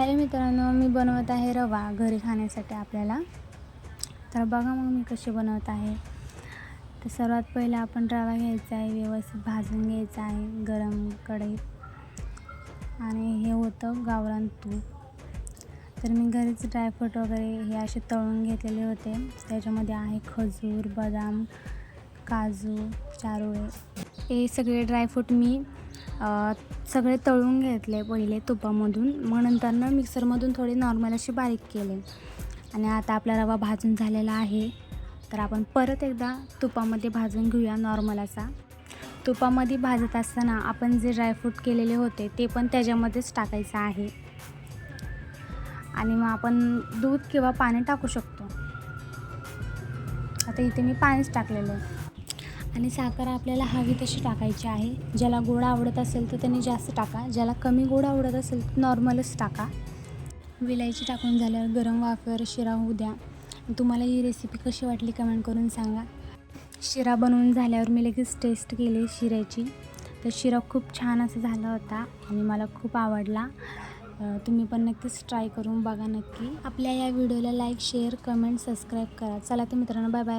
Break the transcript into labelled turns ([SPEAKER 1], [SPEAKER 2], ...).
[SPEAKER 1] Hello मित्रांनो मी बनवत आहे रवा घरी खाण्यासाठी आपल्याला. तर बघा मग मी कशी बनवत आहे. तर सर्वात पहिलं आपण रवा घ्यायचा आहे व्यवस्थित भाजून घ्यायचा आहे गरम कढईत. आणि हे होतं गावरान तूप. तर मी घरीच ड्रायफ्रूट वगैरे हे असे तळून घेतलेले होते. त्याच्यामध्ये आहे खजूर बदाम काजू चारोळे. हे सगळे ड्रायफ्रूट मी सगळे तळून घेतले पहिले तुपामधून. मग नंतरनं मिक्सरमधून थोडे नॉर्मल असे बारीक केले. आणि आता आपला रवा भाजून झालेला आहे. तर आपण परत एकदा तुपामध्ये भाजून घेऊया नॉर्मल असा. तुपामध्ये भाजत असताना आपण जे ड्रायफ्रूट केलेले होते ते पण त्याच्यामध्येच टाकायचं आहे. आणि मग आपण दूध किंवा पाणी टाकू शकतो. आता इथे मी पाणीच टाकलेलं आहे. आणि साखर आपल्याला हवी तशी टाकायची आहे. ज्याला गोड आवडत असेल तर त्यांनी जास्त टाका. ज्याला कमी गोड आवडत असेल तर नॉर्मलच टाका. विलायची टाकून झाल्यावर गरम वाफेवर शिरा होऊ द्या. तुम्हाला ही रेसिपी कशी वाटली कमेंट करून सांगा. शिरा बनवून झाल्यावर मी लगेच टेस्ट केली शिऱ्याची. तर शिरा खूप छान असं झाला होता आणि मला खूप आवडला. तुम्ही पण नक्कीच ट्राय करून बघा नक्की. आपल्या या व्हिडिओला लाईक शेअर कमेंट सबस्क्राईब करा. चला तर मित्रांनो बाय बाय